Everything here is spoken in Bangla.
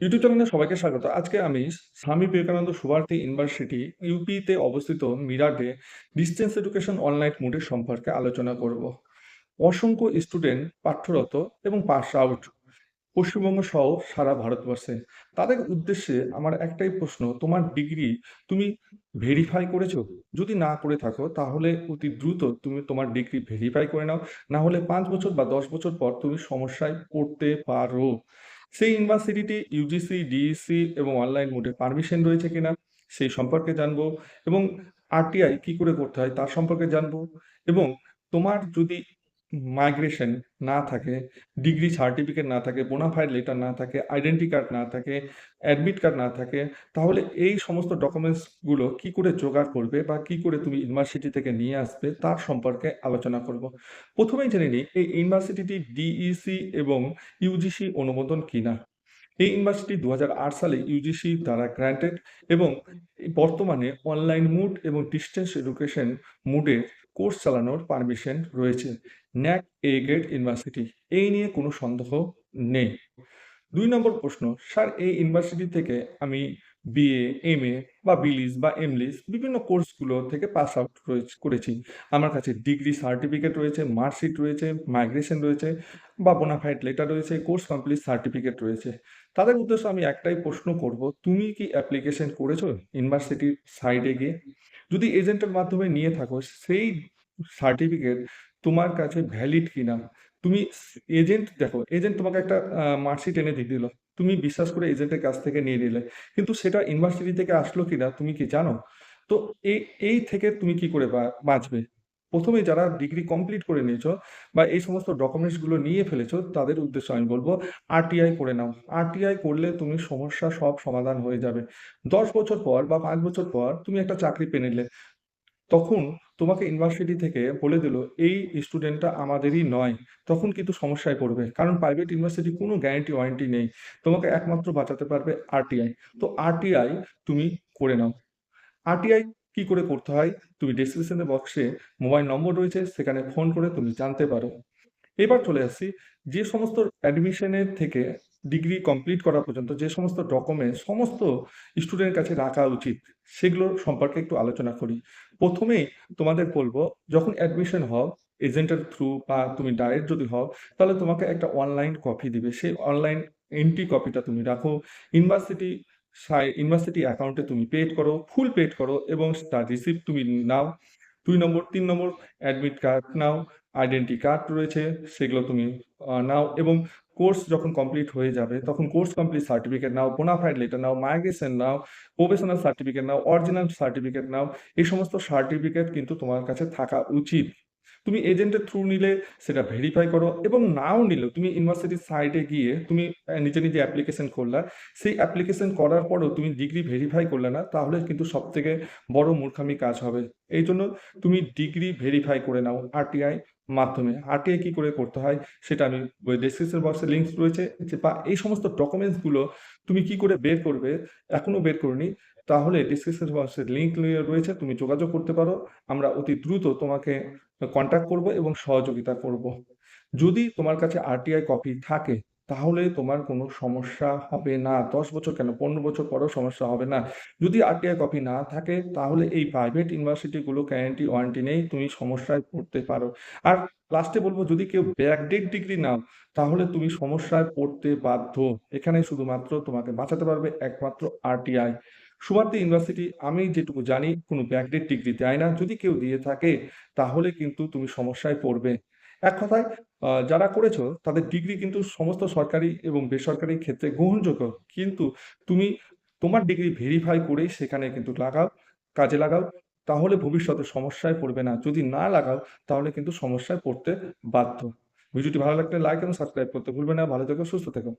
ইউটিউব চ্যানেলে সবাইকে স্বাগত। আজকে আমি স্বামী বিবেকানন্দ সুভারতী ইউনিভার্সিটি ইউপিতে অবস্থিত মিরাটে ডিস্টেন্স এডুকেশন অনলাইন মোডের সম্পর্কে আলোচনা করব। অসংখ্য স্টুডেন্ট পাঠ্যরত এবং পাস আউট পশ্চিমবঙ্গ সহ সারা ভারতবর্ষে। তাদের উদ্দেশ্যে আমার একটাই প্রশ্ন, তোমার ডিগ্রি তুমি ভেরিফাই করেছ? যদি না করে থাকো তাহলে অতি দ্রুত তুমি তোমার ডিগ্রি ভেরিফাই করে নাও। না হলে ৫ বছর বা ১০ বছর পর তুমি সমস্যায় পড়তে পারো। সেই ইউনিভার্সিটিতে ইউজিসি, ডিইসি এবং অনলাইন মোডে পারমিশন রয়েছে কিনা সেই সম্পর্কে জানব এবং আরটিআই কি করে করতে হয় তার সম্পর্কে জানব এবং তোমার যদি মাইগ্রেশন না থাকে, ডিগ্রি সার্টিফিকেট না থাকে, বোনাফাইড লেটার না থাকে, আইডেন্টি কার্ড না থাকে, অ্যাডমিট কার্ড না থাকে, তাহলে এই সমস্ত ডকুমেন্টসগুলো কি করে জোগাড় করবে বা কি করে তুমি ইউনিভার্সিটি থেকে নিয়ে আসবে তার সম্পর্কে আলোচনা করব। প্রথমেই জেনে নিই এই ইউনিভার্সিটিটি ডিইসি এবং ইউজিসি অনুমোদন কিনা। এই ইউনিভার্সিটি দু হাজার আট সালে ইউজিসি দ্বারা গ্র্যান্টেড এবং বর্তমানে অনলাইন মুড এবং ডিস্টেন্স এডুকেশন মুডে কোর্স চালানোর পারমিশন রয়েছে। NAAC A grade university. এই নিয়ে কোনো সন্দেহ নেই। দুই নম্বর প্রশ্ন, স্যার এই ইউনিভার্সিটি থেকে আমি বিএ, এম এ বা বিলিস বা এমলিস বিভিন্ন কোর্সগুলো থেকে পাস আউট করেছি। আমার কাছে ডিগ্রি সার্টিফিকেট রয়েছে, মার্কশিট রয়েছে, মাইগ্রেশন রয়েছে বা বোনাফাইড লেটার রয়েছে, কোর্স কমপ্লিট সার্টিফিকেট রয়েছে। তাদের উদ্দেশ্য আমি একটাই প্রশ্ন করব, তুমি কি অ্যাপ্লিকেশন করেছ ইউনিভার্সিটির সাইডে গিয়ে? যদি এজেন্টের মাধ্যমে নিয়ে থাকো সেই সার্টিফিকেট তোমার কাছে ভ্যালিড কিনা? তুমি এজেন্ট দেখো, এজেন্ট তোমাকে একটা মার্কশিট এনে দিয়ে দিল। তুমি বিশ্বাস করে এজেন্টের কাছ থেকে নিয়ে নিলে। কিন্তু সেটা ইউনিভার্সিটি থেকে আসলো কিনা তুমি কি জানো? তো এই এই থেকে তুমি কি করে বাঁচবে? প্রথমে যারা ডিগ্রি কমপ্লিট করে নিয়েছো বা এই সমস্ত ডকুমেন্টসগুলো নিয়ে ফেলেছো তাদের উদ্দেশ্যে আমি বলব আরটিআই করে নাও। আরটিআই করলে তুমি সমস্যা সব সমাধান হয়ে যাবে। ১০ বছর পর বা পাঁচ বছর পর তুমি একটা চাকরি পেয়ে নিলে। তখন তোমাকে ইউনিভার্সিটি থেকে বলে দিল, এই স্টুডেন্টটা আমাদেরই নয়। তখন কিন্তু সমস্যায় পড়বে। কারণ প্রাইভেট ইউনিভার্সিটি কোনো গ্যারান্টি ওয়ারেন্টি নেই। তোমাকে একমাত্র বাঁচাতে পারবে আরটিআই। তো আরটিআই তুমি করে নাও। আরটিআই কি করে করতে হয়? তুমি ডেসক্রিপশন বক্সে মোবাইল নম্বর রয়েছে, সেখানে ফোন করে তুমি জানতে পারো। এবার চলে আসছি যে সমস্ত অ্যাডমিশনের থেকে ডিগ্রি কমপ্লিট করা পর্যন্ত যে সমস্ত ডকুমেন্টস সমস্ত স্টুডেন্টের কাছে রাখা উচিত সেগুলো সম্পর্কে একটু আলোচনা করি। ১ম এই তোমাদের বলব যখন অ্যাডমিশন হও এজেন্টের থ্রু বা তুমি ডাইরেক্ট যদি হও তাহলে তোমাকে একটা অনলাইন কপি দিবে। সেই অনলাইন এন্ট্রি কপিটা তুমি রাখো। ইউনিভার্সিটি ইউনিভার্সিটি অ্যাকাউন্টে তুমি পেড করো, ফুল পেড করো এবং তার রিসিপ্ট তুমি নাও। ২ নম্বর তিন নম্বর অ্যাডমিট কার্ড নাও, আইডেন্টি কার্ড রয়েছে সেগুলো তুমি নাও এবং কোর্স যখন কমপ্লিট হয়ে যাবে তখন কোর্স কমপ্লিট সার্টিফিকেট নাও, বোনাফাইড লেটার নাও, মাইগ্রেশন নাও, প্রফেশনাল সার্টিফিকেট নাও, অরিজিনাল সার্টিফিকেট নাও। এই সমস্ত সার্টিফিকেট কিন্তু তোমার কাছে থাকা উচিত। তুমি এজেন্টের থ্রু নিলে সেটা ভেরিফাই করো এবং নাও নিলেও তুমি ইউনিভার্সিটির সাইটে গিয়ে তুমি নিজে, নিজে অ্যাপ্লিকেশন করলা। সেই অ্যাপ্লিকেশন করার পরেও তুমি ডিগ্রি ভেরিফাই করলে না তাহলে কিন্তু সব থেকে বড় মূর্খামি কাজ হবে। এই জন্য তুমি ডিগ্রি ভেরিফাই করে নাও আরটিআই মাধ্যমে। আরটিআই কি করে করতে হয় সেটা আমি ডেসক্রিপশন বক্সে লিংকস রয়েছে বা এই সমস্ত ডকুমেন্টসগুলো তুমি কি করে বের করবে এখনও বের করোনি তাহলে ডেসক্রিপশন বক্সে লিংক রয়েছে, তুমি যোগাযোগ করতে পারো। আমরা অতি দ্রুত তোমাকে কন্ট্যাক্ট করব এবং সহযোগিতা করব। যদি তোমার কাছে আরটিআই কপি থাকে, তাহলে তোমার কোনো সমস্যা হবে না। ১০ বছর কেন ১৫ বছর পরেও সমস্যা হবে না। যদি আরটিআই কপি না থাকে, তাহলে এই প্রাইভেট ইউনিভার্সিটি গুলো গ্যারান্টি ওয়ারেন্টি নেই। তুমি সমস্যায় পড়তে পারো। আর লাস্টে বলব, যদি কেউ ব্যাকডেট ডিগ্রি নাও, তাহলে তুমি সমস্যায় পড়তে বাধ্য। এখানে শুধুমাত্র তোমাকে বাঁচাতে পারবে একমাত্র আরটিআই। সুভারতী ইউনিভার্সিটি আমি যেটুকু জানি কোনো ব্যাকডেট ডিগ্রি দেয় না। যদি কেউ দিয়ে থাকে তাহলে কিন্তু তুমি সমস্যায় পড়বে। এক কথায় যারা করেছ তাদের ডিগ্রি কিন্তু সমস্ত সরকারি এবং বেসরকারি ক্ষেত্রে গ্রহণযোগ্য। কিন্তু তুমি তোমার ডিগ্রি ভেরিফাই করেই সেখানে কিন্তু লাগাও, কাজে লাগাও। তাহলে ভবিষ্যতে সমস্যায় পড়বে না। যদি না লাগাও তাহলে কিন্তু সমস্যায় পড়তে বাধ্য। ভিডিওটি ভালো লাগলে লাইক এবং সাবস্ক্রাইব করতে ভুলবে না। ভালো থেকো, সুস্থ থেকো।